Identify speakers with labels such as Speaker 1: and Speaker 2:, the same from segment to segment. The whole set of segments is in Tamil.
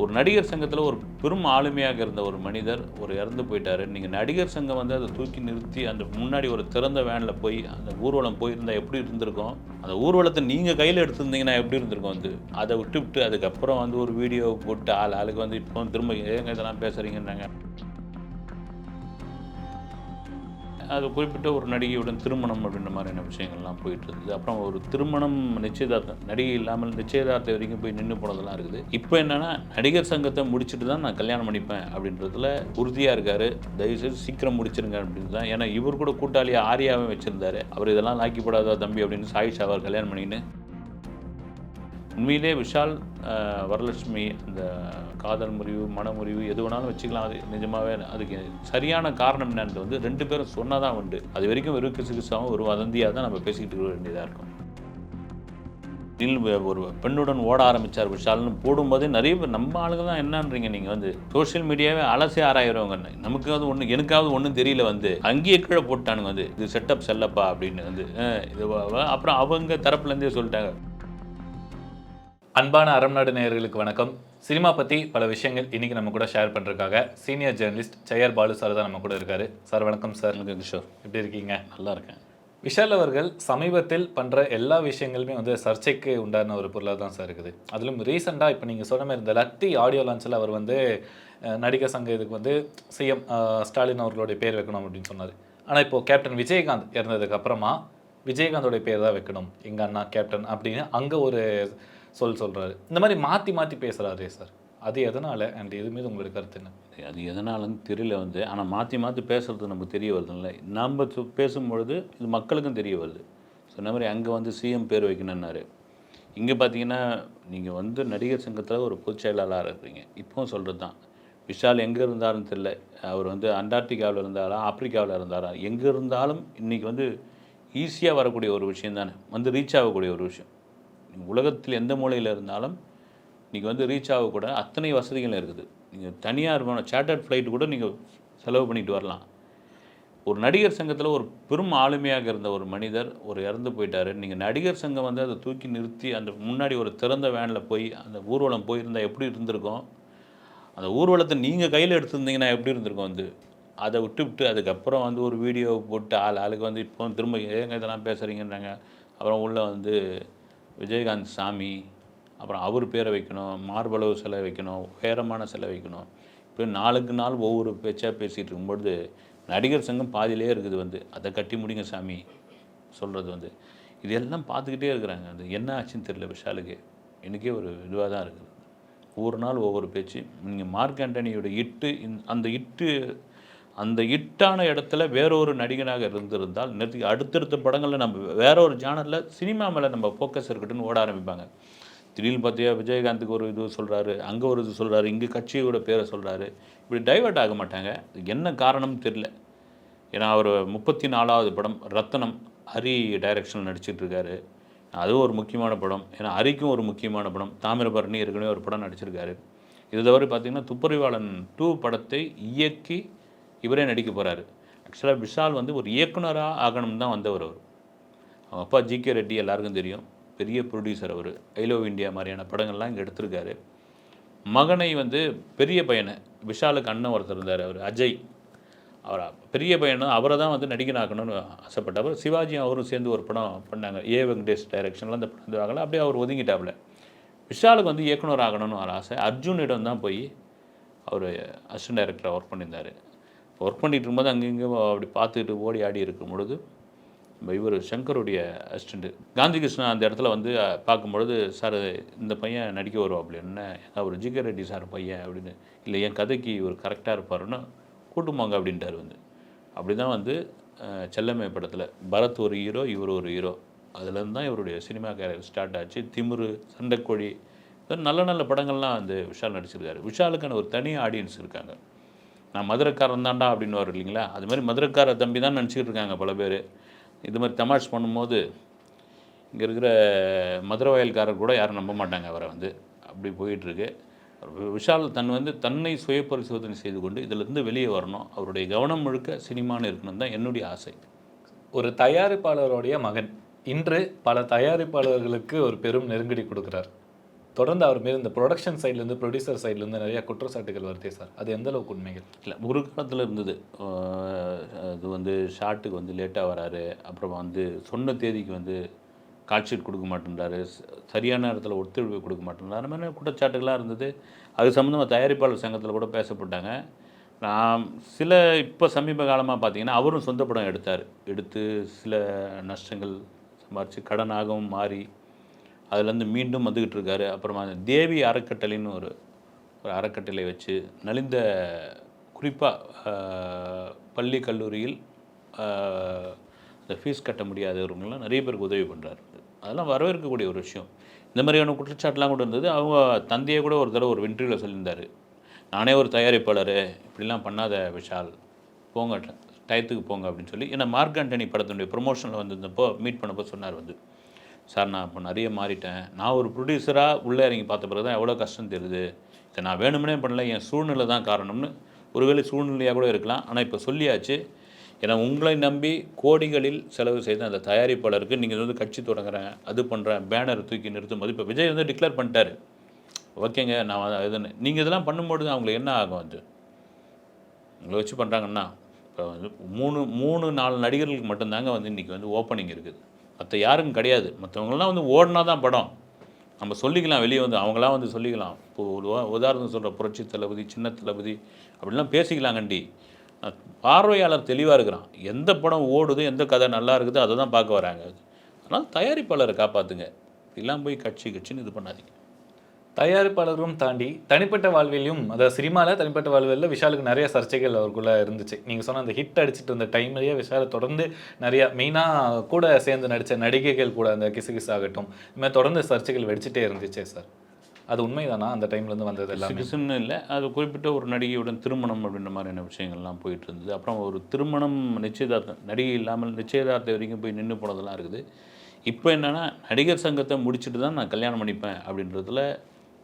Speaker 1: ஒரு நடிகர் சங்கத்தில் ஒரு பெரும் ஆளுமையாக இருந்த ஒரு மனிதர் ஒரு இறந்து போயிட்டாரு. நீங்கள் நடிகர் சங்கம் வந்து அதை தூக்கி நிறுத்தி அந்த முன்னாடி ஒரு திறந்த வேனில் போய் அந்த ஊர்வலம் போயிருந்தால் எப்படி இருந்திருக்கும்? அந்த ஊர்வலத்தை நீங்கள் கையில் எடுத்திருந்தீங்கன்னா எப்படி இருந்திருக்கும் வந்து அதை விட்டு விட்டு அதுக்கப்புறம் வந்து ஒரு வீடியோ போட்டு ஆள் ஆளுக்கு வந்து இப்போ திரும்ப ஏங்க இதெல்லாம் பேசுகிறீங்கன்னாங்க அது குறிப்பிட்ட ஒரு நடிகையுடன் திருமணம் அப்படின்ற மாதிரியான விஷயங்கள்லாம் போயிட்டு இருந்தது அப்புறம் ஒரு திருமணம் நிச்சயதார்த்தம் நடிகை இல்லாமல் நிச்சயதார்த்தம் வரைக்கும் போய் நின்று போனதெல்லாம் இருக்குது. இப்போ என்னென்னா நடிகர் சங்கத்தை முடிச்சுட்டு தான் நான் கல்யாணம் பண்ணிப்பேன் அப்படின்றதுல உறுதியாக இருக்காரு. தயவுசெய்து சீக்கிரம் முடிச்சிருங்க அப்படின்னு தான். ஏன்னா இவர் கூட கூட்டாளி ஆரியாவே வச்சுருந்தாரு. அவர் இதெல்லாம் லாக்கிப்படாதா தம்பி அப்படின்னு சாயிஷ் அவர் கல்யாணம் பண்ணின்னு உண்மையிலே விஷால் வரலட்சுமி அந்த காதல் முறிவு மனமுறிவு எது வேணாலும் வச்சுக்கலாம். அது நிஜமாகவே அதுக்கு சரியான காரணம் என்னன்றது வந்து ரெண்டு பேரும் சொன்னால் தான் உண்டு. அது வரைக்கும் வெறும் கிசுகிசாவும் ஒரு வதந்தியாக தான் நம்ம பேசிக்கிட்டு இருக்க வேண்டியதாக இருக்கும். ஒரு பெண்ணுடன் ஓட ஆரம்பித்தார் விஷால்னு போடும்போதே நிறைய பேர் நம்ம ஆளுங்க தான் என்னன்றீங்க நீங்கள் வந்து. சோஷியல் மீடியாவே அலசி ஆராயிறவங்க நமக்காவது ஒன்று எனக்காவது ஒன்றும் தெரியல வந்து. அங்கேயே கீழே போட்டானுங்க வந்து. இது செட்டப் செல்லப்பா அப்படின்னு வந்து இது அப்புறம் அவங்க தரப்புலேருந்தே சொல்லிட்டாங்க.
Speaker 2: அன்பான அறம்நாடு நேயர்களுக்கு வணக்கம். சினிமா பற்றி பல விஷயங்கள் இன்னைக்கு நம்ம கூட ஷேர் பண்ணுறதுக்காக senior journalist Jeyar Balu sir தான் நம்ம கூட இருக்காரு. சார் வணக்கம் சார்
Speaker 1: கிஷோர்.
Speaker 2: எப்படி இருக்கீங்க?
Speaker 1: நல்லா இருக்கேன்.
Speaker 2: விஷால் அவர்கள் சமீபத்தில் பண்ணுற எல்லா விஷயங்களுமே வந்து சர்ச்சைக்கு உண்டான ஒரு பொருளாக தான் சார் இருக்குது. அதிலும் ரீசெண்டாக இப்போ நீங்கள் சொன்ன மாதிரி இந்த லத்தி ஆடியோ லான்ச்சில் அவர் வந்து நடிகர் சங்க இதுக்கு வந்து சிஎம் ஸ்டாலின் அவர்களுடைய பேர் வைக்கணும் அப்படின்னு சொன்னார். ஆனால் இப்போது கேப்டன் விஜயகாந்த் இறந்ததுக்கு அப்புறமா விஜயகாந்தோடைய பேர் தான் வைக்கணும். எங்கள் அண்ணா கேப்டன் அப்படின்னு அங்கே ஒரு சொல் சொல்கிறாரு இந்த மாதிரி மாற்றி மாற்றி பேசுகிறாரே சார். அது எதனால் அண்ட் இது மீது உங்களுடைய கருத்து என்ன?
Speaker 1: அது எதனாலன்னு தெரியல வந்து. ஆனால் மாற்றி மாற்றி பேசுகிறது நமக்கு தெரிய வருதுல்ல. நம்ம பேசும்பொழுது இது மக்களுக்கும் தெரிய வருது. சொன்ன மாதிரி அங்கே வந்து சிஎம் பேர் வைக்கணுன்னாரு இங்கே பார்த்தீங்கன்னா நீங்கள் வந்து நடிகர் சங்கத்தில் ஒரு பொதுச் செயலாளராக இருக்கிறீங்க இப்போவும் சொல்கிறது தான் விஷால் எங்கே இருந்தாருன்னு தெரில அவர் வந்து அண்டார்டிகாவில் இருந்தாரா ஆப்பிரிக்காவில் இருந்தாரா? எங்கே இருந்தாலும் இன்றைக்கி வந்து ஈஸியாக வரக்கூடிய ஒரு விஷயம் தானே வந்து ரீச் ஆகக்கூடிய ஒரு விஷயம். உலகத்தில் எந்த மூலையில் இருந்தாலும் இன்றைக்கி வந்து ரீச் ஆகக்கூட அத்தனை வசதிகளும் இருக்குது. நீங்கள் தனியார் போன சேட்டர்ட் ஃப்ளைட் கூட நீங்கள் செலவு பண்ணிட்டு வரலாம். ஒரு நடிகர் சங்கத்தில் ஒரு பெரும் ஆளுமையாக இருந்த ஒரு மனிதர் ஒரு இறந்து போயிட்டாரு. நீங்கள் நடிகர் சங்கம் வந்து அதை தூக்கி நிறுத்தி அந்த முன்னாடி ஒரு திறந்த வேனில் போய் அந்த ஊர்வலம் போயிருந்தால் எப்படி இருந்திருக்கும்? அந்த ஊர்வலத்தை நீங்கள் கையில் எடுத்திருந்தீங்கன்னா எப்படி இருந்திருக்கும் வந்து? அதை விட்டு விட்டு அதுக்கப்புறம் வந்து ஒரு வீடியோ போட்டு ஆள் ஆளுக்கு வந்து இப்போ திரும்ப ஏங்க இதெல்லாம் பேசுகிறீங்கன்றாங்க அப்புறம் உள்ளே வந்து விஜயகாந்த் சாமி அப்புறம் அவர் பேரை வைக்கணும் மார்பளவு சிலை வைக்கணும் உயரமான சிலை வைக்கணும். இப்படி நாளுக்கு நாள் ஒவ்வொரு பேச்சாக பேசிகிட்டு இருக்கும்பொழுது நடிகர் சங்கம் பாதியிலே இருக்குது வந்து. அதை கட்டி முடிங்க சாமி சொல்கிறது வந்து. இதெல்லாம் பார்த்துக்கிட்டே இருக்கிறாங்க. அது என்ன ஆச்சுன்னு தெரியல விஷாலுக்கு. எனக்கே ஒரு இதுவாக தான் இருக்குது. ஒவ்வொரு நாள் ஒவ்வொரு பேச்சு. நீங்கள் மார்க் ஆண்டனியோட இட்டு இந்த- அந்த இட்டு அந்த இட்டான இடத்துல வேறொரு நடிகனாக இருந்திருந்தால் நிறுத்தி அடுத்தடுத்த படங்களில் நம்ம வேற ஒரு ஜானரில் சினிமா மேலே நம்ம ஃபோக்கஸ் இருக்கட்டும்னு ஓட ஆரம்பிப்பாங்க. திடீர்னு பார்த்தியா விஜயகாந்துக்கு ஒரு இது சொல்கிறாரு அங்கே ஒரு இது சொல்கிறாரு இங்கே கட்சியோட பேரை சொல்கிறாரு இப்படி டைவர்ட் ஆக மாட்டாங்க. என்ன காரணம்னு தெரில ஏன்னா அவர் முப்பத்தி நாலாவது படம் ரத்தனம் ஹரி டைரக்ஷனில் நடிச்சிட்டு இருக்காரு. அதுவும் ஒரு முக்கியமான படம். ஏன்னா ஹரிக்கும் ஒரு முக்கியமான படம். தாமிரபரணி ஏற்கனவே ஒரு படம் நடிச்சிருக்காரு. இது தவிர பார்த்திங்கன்னா துப்பறிவாளன் டூ படத்தை இயக்கி இவரே நடிக்க போகிறாரு ஆக்சுவலாக விஷால் வந்து ஒரு இயக்குனராக ஆகணும் தான் வந்தவர் அவர். அவங்க அப்பா ஜி கே ரெட்டி எல்லாருக்கும் தெரியும். பெரிய ப்ரொடியூசர் அவர். ஐ லவ் இந்தியா மாதிரியான படங்கள்லாம் இங்கே எடுத்திருக்காரு. மகனை வந்து பெரிய பையனை. விஷாலுக்கு அண்ணன் ஒருத்தர் இருந்தார் அவர் அஜய். அவர் பெரிய பையனும் அவரை தான் வந்து நடிகனாக்கணும்னு ஆசைப்பட்டவர். சிவாஜி அவரும் சேர்ந்து ஒரு படம் பண்ணாங்க. ஏ வெங்கடேஷ் டைரக்ஷனில் அந்த படம் இதுவாகல அப்படியே அவர் ஒதுங்கிட்டாப்புல. விஷாலுக்கு வந்து இயக்குனர் ஆகணும்னு ஒரு ஆசை. அர்ஜுனிடம் தான் போய் அவர் அசிஸ்டன்ட் டைரக்டராக ஒர்க் பண்ணியிருந்தார். ஒர்க் பண்ணிகிட்டு இருக்கும்போது அங்கங்கே அப்படி பார்த்துட்டு ஓடி ஆடி இருக்கும் பொழுது நம்ம இவர் சங்கருடைய அசிஸ்டண்ட்டு காந்தி கிருஷ்ணா அந்த இடத்துல வந்து பார்க்கும்பொழுது சார் இந்த பையன் நடிக்க வருவோம் அப்படின்னு அவர் ஜிகர் ரெட்டி சார் பையன் அப்படின்னு. இல்லை என் கதைக்கு இவர் கரெக்டாக இருப்பாருன்னு கூட்டுமாங்க அப்படின்ட்டார் வந்து. அப்படி தான் வந்து செல்லமை செல்லம்மை படத்தில் பரத் ஒரு ஹீரோ இவர் ஒரு ஹீரோ அதுலேருந்து தான் இவருடைய சினிமா கேரியர் ஸ்டார்ட் ஆச்சு. திமுரு சண்டைக்கோழி நல்ல நல்ல படங்கள்லாம் வந்து விஷால் நடிச்சிருக்காரு. விஷாலுக்கான ஒரு தனி ஆடியன்ஸ் இருக்காங்க. நான் மதுரைக்காரன் தான்டா அப்படின்னு வரும் இல்லைங்களா? அது மாதிரி மதுரைக்கார தம்பி தான் நினச்சிக்கிட்டு இருக்காங்க பல பேர். இது மாதிரி தமாஷ் பண்ணும்போது இங்கே இருக்கிற மதுரை வயல்காரர் கூட யாரும் நம்ப மாட்டாங்க அவரை வந்து. அப்படி போயிட்டுருக்கு. விஷால் தன் வந்து தன்னை சுய பரிசோதனை செய்து கொண்டு இதிலிருந்து வெளியே வரணும். அவருடைய கவனம் முழுக்க சினிமான்னு இருக்கணும் தான் என்னுடைய ஆசை.
Speaker 2: ஒரு தயாரிப்பாளருடைய மகன். இன்று பல தயாரிப்பாளர்களுக்கு ஒரு பெரும் நெருக்கடி கொடுக்குறார். தொடர்ந்து அவர் மீது இந்த ப்ரொடக்ஷன் சைட்லேருந்து ப்ரொடியூசர் சைட்லேருந்து நிறைய குற்றச்சாட்டுகள் வருதே சார். அது எந்த அளவுக்கு உண்மைகள்?
Speaker 1: இல்லை ஒரு காலத்தில் இருந்தது. அது வந்து ஷார்ட்டுக்கு வந்து லேட்டாக வராரு. அப்புறம் வந்து சொன்ன தேதிக்கு வந்து கால் ஷீட் கொடுக்க மாட்டேன்றாரு. சரியான நேரத்தில் ஒத்துழைப்பு கொடுக்க மாட்டேன்றாரு. அந்த மாதிரி குற்றச்சாட்டுகளாக இருந்தது. அது சம்மந்தமாக தயாரிப்பாளர் சங்கத்தில் கூட பேசப்பட்டாங்க. நான் சில இப்போ சமீப காலமாக பார்த்தீங்கன்னா அவரும் சொந்த படம் எடுத்தார். எடுத்து சில நஷ்டங்கள் சம்பாரித்து கடனாகவும் மாறி அதுலேருந்து மீண்டும் வந்துக்கிட்டு இருக்காரு அப்புறமா தேவி அறக்கட்டளைன்னு ஒரு ஒரு அறக்கட்டளை வச்சு நலிந்த குறிப்பாக பள்ளி கல்லூரியில் இந்த ஃபீஸ் கட்ட முடியாதவங்களாம் நிறைய பேருக்கு உதவி பண்ணுறாரு அதெல்லாம் வரவேற்கக்கூடிய ஒரு விஷயம். இந்த மாதிரியான குற்றச்சாட்டுலாம் கூட இருந்தது. அவங்க தந்தையை கூட ஒரு தடவை ஒரு வென்ட்ரியில் சொல்லியிருந்தார். நானே ஒரு தயாரிப்பாளர் இப்படிலாம் பண்ணாத விஷால். போங்க ட- டயத்துக்கு போங்க அப்படின்னு சொல்லி. ஏன்னா மார்க் ஆண்டனி படத்தினுடைய ப்ரொமோஷனில் வந்திருந்தப்போ மீட் பண்ணப்போ சொன்னார் வந்து. சார் நான் இப்போ நிறைய மாறிட்டேன். நான் ஒரு ப்ரொடியூசராக உள்ளே இறங்கி பார்த்த பிறகு தான் எவ்வளோ கஷ்டம் தெரியுது. இதை நான் வேணும்னே பண்ணல. என் சூழ்நிலை தான் காரணம்னு ஒருவேளை சூழ்நிலையாக கூட இருக்கலாம். ஆனால் இப்போ சொல்லியாச்சு. ஏன்னா உங்களை நம்பி கோடிகளில் செலவு செய்த அந்த தயாரிப்பாளருக்கு நீங்கள் வந்து கட்சி தொடங்குறேன் அது பண்ணுறேன் பேனர் தூக்கி நிறுத்தும் போது இப்போ விஜய் வந்து டிக்ளேர் பண்ணிட்டாரு. ஓகேங்க நான் இதுன்னு நீங்கள் இதெல்லாம் பண்ணும்போது அவங்களுக்கு என்ன ஆகும் அது? உங்களை வச்சு பண்ணுறாங்கன்னா இப்போ வந்து மூணு மூணு நாலு நடிகர்களுக்கு மட்டும்தாங்க வந்து இன்றைக்கி வந்து ஓப்பனிங் இருக்குது. மற்ற யாருக்கும் கிடையாது. மற்றவங்களாம் வந்து ஓடினா தான் படம். நம்ம சொல்லிக்கலாம் வெளியே வந்து அவங்களாம் வந்து சொல்லிக்கலாம். இப்போ ஒரு உதாரணம் சொல்கிற புரட்சி தளபதி சின்ன தளபதி அப்படிலாம் பேசிக்கலாம் கண்டி. பார்வையாளர் தெளிவாக இருக்கிறான். எந்த படம் ஓடுது எந்த கதை நல்லா இருக்குதோ அதை தான் பார்க்க வராங்க. அதனால் தயாரிப்பாளரை காப்பாற்றுங்க இதெல்லாம் போய் கட்சி கட்சின்னு இது பண்ணாதீங்க.
Speaker 2: தயாரிப்பாளரும் தாண்டி தனிப்பட்ட வாழ்விலையும் அதாவது சினிமாவில் தனிப்பட்ட வாழ்வில் விஷாலுக்கு நிறைய சர்ச்சைகள் அவருக்குள்ள இருந்துச்சு. நீங்கள் சொன்ன அந்த ஹிட் அடிச்சிட்டு இருந்த டைம்லேயே விஷாலை தொடர்ந்து நிறையா மெயினாக கூட சேர்ந்து நடித்த நடிகைகள் கூட அந்த கிசு கிசு ஆகட்டும் இதுமாதிரி தொடர்ந்து சர்ச்சைகள் வெடிச்சிட்டே இருந்துச்சே சார் அது உண்மைதானா? அந்த டைம்லேருந்து வந்தது எல்லாம்?
Speaker 1: கிசுன்னு இல்லை. அது குறிப்பிட்ட ஒரு நடிகையுடன் திருமணம் அப்படின்ற மாதிரியான விஷயங்கள்லாம் போயிட்டு இருந்தது. அப்புறம் ஒரு திருமணம் நிச்சயதார்த்தம் நடிகை இல்லாமல் நிச்சயதார்த்தம் வரைக்கும் போய் நின்று போனதெல்லாம் இருக்குது. இப்போ என்னென்னா நடிகர் சங்கத்தை முடிச்சுட்டு தான் நான் கல்யாணம் பண்ணிப்பேன் அப்படின்றதுல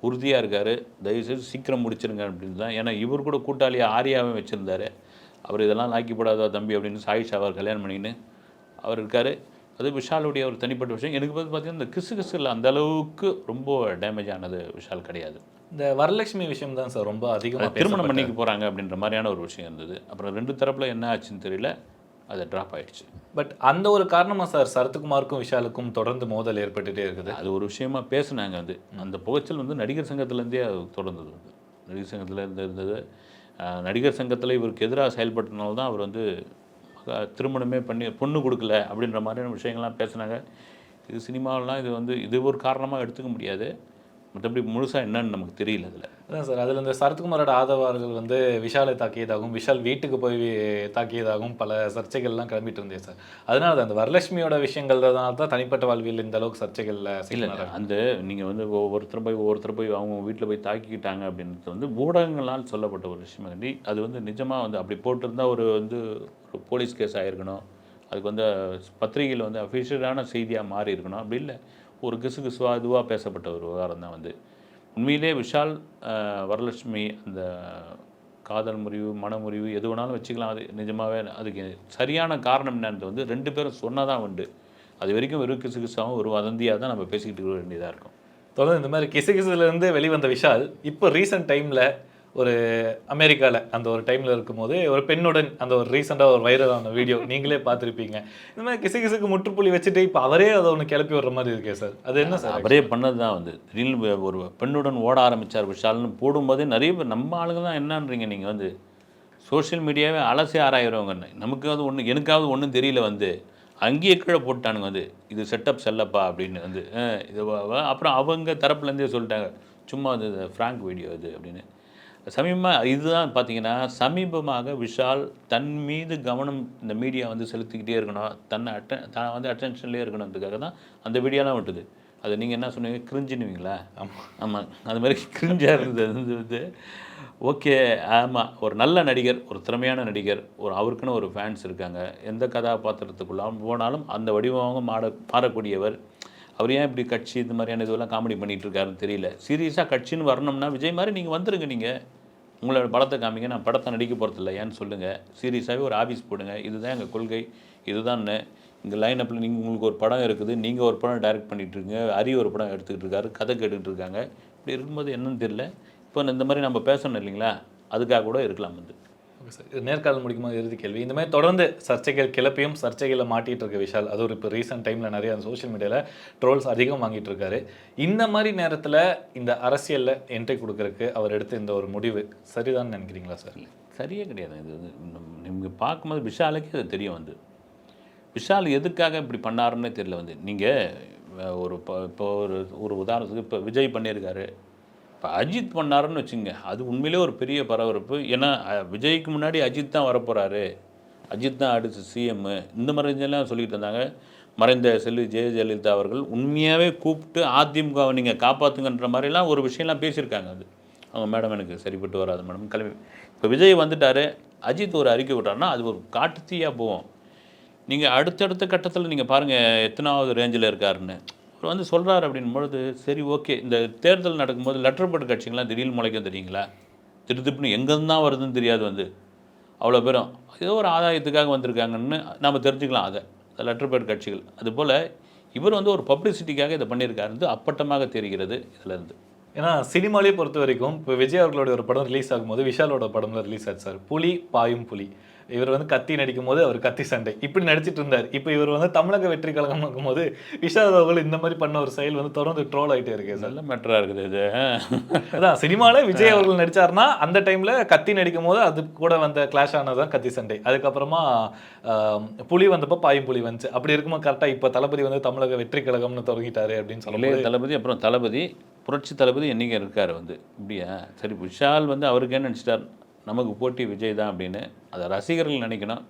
Speaker 1: உறுதியாக இருக்கார். தயவுசெய்து சீக்கிரம் முடிச்சிருங்க அப்படின்னு தான். ஏன்னா இவர் கூட கூட்டாளி ஆரியாவே வச்சுருந்தாரு. அவர் இதெல்லாம் லாக்கி போடாதா தம்பி அப்படின்னு சாயிஷ் அவர் கல்யாணம் பண்ணிக்கின்னு அவர் இருக்கார். அது விஷாலுடைய ஒரு தனிப்பட்ட விஷயம். எனக்கு வந்து பார்த்தீங்கன்னா இந்த கிசு கிசுல அந்த அளவுக்கு ரொம்ப டேமேஜ் ஆனது விஷால் கிடையாது.
Speaker 2: இந்த வரலட்சுமி விஷயம் தான் சார் ரொம்ப அதிகமாக
Speaker 1: திருமணம் பண்ணிக்க போகிறாங்க அப்படின்ற மாதிரியான ஒரு விஷயம் இருந்தது. அப்புறம் ரெண்டு தரப்பில் என்ன ஆச்சுன்னு தெரியல. அது ட்ராப் ஆயிடுச்சு.
Speaker 2: பட் அந்த ஒரு காரணமா சார் சரத்குமாருக்கும் விஷாலுக்கும் தொடர்ந்து மோதல் ஏற்பட்டுட்டே இருக்குது.
Speaker 1: அது ஒரு விஷயமா பேசுனாங்க வந்து அந்த புகைச்சல் வந்து நடிகர் சங்கத்துலேருந்தே அது தொடர்ந்தது. வந்து நடிகர் சங்கத்தில் இருந்து இருந்தது. நடிகர் சங்கத்தில் இவருக்கு எதிராக செயல்பட்டனால தான் அவர் வந்து திருமணமே பண்ணி பொண்ணு கொடுக்கல அப்படின்ற மாதிரியான விஷயங்கள்லாம் பேசுனாங்க. இது சினிமாவெலாம் இது வந்து இது ஒரு காரணமாக எடுத்துக்க முடியாது. மற்றபடி முழுசாக என்னன்னு நமக்கு தெரியல அதில்.
Speaker 2: அதான் சார் அதில் இந்த சரத்குமாரோட ஆதரவாளர்கள் வந்து விஷாலை தாக்கியதாகவும் விஷால் வீட்டுக்கு போய் தாக்கியதாகவும் பல சர்ச்சைகள்லாம் கிளம்பிட்டு இருந்தே சார். அதனால தான் அந்த வரலட்சுமியோட விஷயங்கள் தான் தனிப்பட்ட வாழ்வியல் இந்த அளவுக்கு சர்ச்சைகள்ல
Speaker 1: இல்லை அந்த நீங்கள் வந்து ஒவ்வொருத்தர் போய் ஒவ்வொருத்தர் போய் அவங்க வீட்டில் போய் தாக்கிக்கிட்டாங்க அப்படின்றது வந்து ஊடகங்களால் சொல்லப்பட்ட ஒரு விஷயம். கண்டி அது வந்து நிஜமாக வந்து அப்படி போட்டிருந்தா ஒரு வந்து ஒரு போலீஸ் கேஸ் ஆகிருக்கணும் அதுக்கு வந்து பத்திரிகையில் வந்து அஃபிஷியலான செய்தியாக மாறி இருக்கணும் அப்படி இல்லை. ஒரு கிசு கிசுவாக இதுவாக பேசப்பட்ட ஒரு விவகாரம் தான் வந்து. உண்மையிலே விஷால் வரலட்சுமி அந்த காதல் முறிவு மனமுறிவு எது வேணாலும் வச்சுக்கலாம். அது நிஜமாகவே அதுக்கு சரியான காரணம் என்னன்றது வந்து ரெண்டு பேரும் சொன்னதான் உண்டு. அது வரைக்கும் வெறும் கிசு கிசாவும் ஒரு வதந்தியாக தான் நம்ம பேசிக்கிட்டு இருக்க வேண்டியதாக இருக்கும்.
Speaker 2: தொடர்ந்து இந்த மாதிரி கிசு வெளிவந்த விஷால் இப்போ ரீசெண்ட் டைமில் ஒரு அமெரிக்காவில் அந்த ஒரு டைமில் இருக்கும்போது ஒரு பெண்ணுடன் அந்த ஒரு ரீசெண்டாக ஒரு வைரலான வீடியோ நீங்களே பார்த்துருப்பீங்க. இந்த மாதிரி கிசு கிசுக்கு முற்றுப்புள்ளி வச்சுட்டு இப்போ அவரே அதை ஒன்று கிளப்பி விடுற மாதிரி இருக்கே சார். அது என்ன சார்
Speaker 1: அவரே பண்ணது தான் வந்து. திடீர்னு ஒரு பெண்ணுடன் ஓட ஆரம்பித்தார் விஷால்னு போடும்போதே நிறைய பேர் நம்ம ஆளுங்க தான் என்னன்றீங்க நீங்கள் வந்து. சோஷியல் மீடியாவே அலசி ஆராயிறவங்க நமக்காவது ஒன்று எனக்காவது ஒன்றும் தெரியல வந்து. அங்கேயே கீழே போட்டானுங்க வந்து. இது செட்டப் செல்லப்பா அப்படின்னு வந்து. இது அப்புறம் அவங்க தரப்புலேருந்தே சொல்லிட்டாங்க. சும்மா அது ஃப்ராங்க் வீடியோ இது அப்படின்னு. சமீபமாக இதுதான் பார்த்தீங்கன்னா சமீபமாக விஷால் தன் மீது கவனம் இந்த மீடியா வந்து செலுத்திக்கிட்டே இருக்கணும். தன்னை அட்ட தான் வந்து அட்டென்ஷன்லேயே இருக்கணுன்றதுக்காக தான் அந்த வீடியோலாம் விட்டுது. அது நீங்கள் என்ன சொன்னீங்க? கிரிஞ்சுனுவீங்களா
Speaker 2: ஆமா.
Speaker 1: ஆமாம் அது மாதிரி கிரிஞ்சாக இருந்தது. வந்து ஓகே ஆமாம் ஒரு நல்ல நடிகர் ஒரு திறமையான நடிகர் ஒரு அவருக்குன்னு ஒரு ஃபேன்ஸ் இருக்காங்க. எந்த கதாபாத்திரத்துக்குள்ள போனாலும் அந்த வடிவமாக மாற மாறக்கூடியவர் அவர் ஏன் இப்படி கட்சி இந்த மாதிரியான இதெல்லாம் காமெடி பண்ணிகிட்டு இருக்காருன்னு தெரியல. சீரியஸாக கட்சின்னு வரணும்னா விஜய் மாதிரி நீங்கள் வந்துருங்க நீங்கள் உங்களோட படத்தை காமிங்க நான் படத்தை நடிக்க போகிறதில்ல ஏன்னு சொல்லுங்கள் சீரியஸாகவே ஒரு ஆஃபீஸ் போடுங்க. இதுதான் எங்கள் கொள்கை. இதுதான்னு இங்கே லைன் அப்பில் நீங்கள் உங்களுக்கு ஒரு படம் இருக்குது. நீங்கள் ஒரு படம் டைரக்ட் பண்ணிகிட்ருக்கீங்க இருக்கீங்க ஒரு படம் எடுத்துக்கிட்டு இருக்காரு கதை கேட்டுக்கிட்டு இருக்காங்க இப்படி இருக்கும்போது என்னன்னு தெரியல. இப்போ இந்த மாதிரி நம்ம பேசணும் இல்லைங்களா? அதுக்காக கூட இருக்கலாம் வந்து.
Speaker 2: நேர்காணல் முடிக்கும்போது இறுதி கேள்வி. இந்த மாதிரி தொடர்ந்து சர்ச்சைகள் கிளப்பியும் சர்ச்சைகளை மாட்டிகிட்டு இருக்க விஷால் அது ஒரு இப்போ ரீசெண்ட் டைமில் நிறைய சோஷியல் மீடியாவில் ட்ரோல்ஸ் அதிகம் வாங்கிட்டு இருக்காரு. இந்த மாதிரி நேரத்தில் இந்த அரசியலில் என்ட்ரி கொடுக்கறதுக்கு அவர் எடுத்த இந்த ஒரு முடிவு சரிதான் நினைக்கிறீங்களா சார்
Speaker 1: சரியே கிடையாது. இது வந்து நீங்கள் பார்க்கும்போது விஷாலுக்கே அது தெரியும் வந்து. விஷால் எதுக்காக இப்படி பண்ணாருன்னே தெரியல வந்து. நீங்கள் ஒரு இப்போ இப்போ ஒரு ஒரு உதாரணத்துக்கு இப்போ விஜய் பண்ணியிருக்காரு. இப்போ அஜித் பண்ணாருன்னு வச்சுங்க அது உண்மையிலே ஒரு பெரிய பரபரப்பு. ஏன்னா விஜய்க்கு முன்னாடி அஜித் தான் வரப்போகிறாரு அஜித் தான் அடுத்து சிஎம் இந்த மாதிரி எல்லாம் சொல்லிட்டு இருந்தாங்க. மறைந்த செல்வி ஜெய ஜெயலலிதா அவர்கள் உண்மையாகவே கூப்பிட்டு அதிமுகவை நீங்கள் காப்பாற்றுங்கன்ற மாதிரிலாம் ஒரு விஷயம்லாம் பேசியிருக்காங்க அது. அவங்க மேடம் எனக்கு சரிப்பட்டு வராது மேடம். கிளம்பி. இப்போ விஜய் வந்துட்டார். அஜித் ஒரு அறிக்கை விட்டாருன்னா அது ஒரு காட்டுத்தீயாக போகும். நீங்கள் அடுத்தடுத்த கட்டத்தில் நீங்கள் பாருங்கள் எத்தனாவது ரேஞ்சில் இருக்காருன்னு. அவர் வந்து சொல்கிறாரு அப்படின்னும் பொழுது சரி ஓகே இந்த தேர்தல் நடக்கும்போது லெட்டர் பேட் கட்சிங்களாம் திடீர்னு முளைக்கும் தெரியுங்களா? திருத்துப்புன்னு எங்கேருந்து தான் வருதுன்னு தெரியாது வந்து. அவ்வளோ பேரும் ஏதோ ஒரு ஆதாயத்துக்காக வந்திருக்காங்கன்னு நம்ம தெரிஞ்சுக்கலாம் அதை லெட்டர் பேட் கட்சிகள். அதுபோல் இவர் வந்து ஒரு பப்ளிசிட்டிக்காக இதை பண்ணியிருக்காரு அப்பட்டமாக தெரிகிறது இதிலேருந்து
Speaker 2: ஏன்னா சினிமாலே பொறுத்த வரைக்கும் இப்போ விஜய் அவர்களுடைய ஒரு படம் ரிலீஸ் ஆகும்போது விஷாலோட படம் ரிலீஸ் ஆச்சு சார். புலி பாயும் புலி. இவர் வந்து கத்தி நடிக்கும் போது அவர் கத்தி சண்டை. இப்படி நடிச்சிட்டு இருந்தார். இப்போ இவர் வந்து தமிழக வெற்றி கழகம் இருக்கும்போது விஷால் அவர்கள் இந்த மாதிரி பண்ண ஒரு செயல் வந்து தொடர்ந்து ட்ரோல் ஆயிட்டே இருக்கு
Speaker 1: நல்ல மேட்டராக இருக்குது இது.
Speaker 2: அதான் சினிமால விஜய் அவர்கள் நடிச்சாருன்னா அந்த டைம்ல கத்தி நடிக்கும் போது அது கூட வந்த கிளாஷ் ஆனதுதான் கத்தி சண்டை. அதுக்கப்புறமா புலி வந்தப்போ பாயும் புலி வந்துச்சு. அப்படி இருக்கும்போது கரெக்டா இப்போ தளபதி வந்து தமிழக வெற்றி கழகம்னு தொடங்கிட்டாரு அப்படின்னு சொல்லும்போது
Speaker 1: தளபதி அப்புறம் தளபதி புரட்சி தளபதி என்னைக்கு இருக்கார் வந்து? இப்படியா? சரி விஷால் வந்து அவருக்கு என்ன நினச்சிட்டார். நமக்கு போட்டி விஜய் தான் அப்படின்னு அதை ரசிகர்கள் நினைக்கணும்.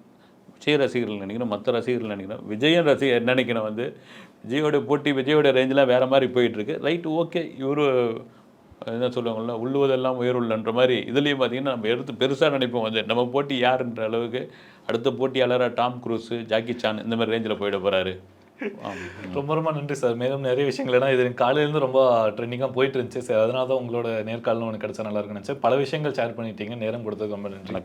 Speaker 1: விஜய் ரசிகர்கள் நினைக்கணும் மற்ற ரசிகர்கள் நினைக்கணும். விஜயன் ரசிகர் நினைக்கணும் வந்து. விஜயோட போட்டி விஜயோட ரேஞ்செலாம் வேறு மாதிரி போயிட்டுருக்கு. ரைட்டு ஓகே இவர் என்ன சொல்லுவாங்கள்ல உள்ளுவதெல்லாம் உயர்வுள்ளன்ற மாதிரி இதுலேயும் பார்த்தீங்கன்னா நம்ம எடுத்து பெருசாக நினைப்போம் வந்து. நம்ம போட்டி யாருன்ற அளவுக்கு அடுத்த போட்டியாளராக டாம் குரூஸு ஜாக்கி சான் இந்த மாதிரி ரேஞ்சில் போயிட போகிறாரு
Speaker 2: ரொம்ப ரொம்ப நன்றி சார். மேலும் நிறைய விஷயங்கள். ஏன்னா இது காலையிலேருந்து ரொம்ப ட்ரெண்டிங்காக போயிட்டு இருந்துச்சு. சார் அதனால தான் உங்களோட நேர்காணலும் ஒன்று கிடைச்சா நல்லா இருக்குன்னு பல விஷயங்கள் ஷேர் பண்ணிட்டீங்க. நேரம் கொடுத்ததுக்கு ரொம்ப நன்றி.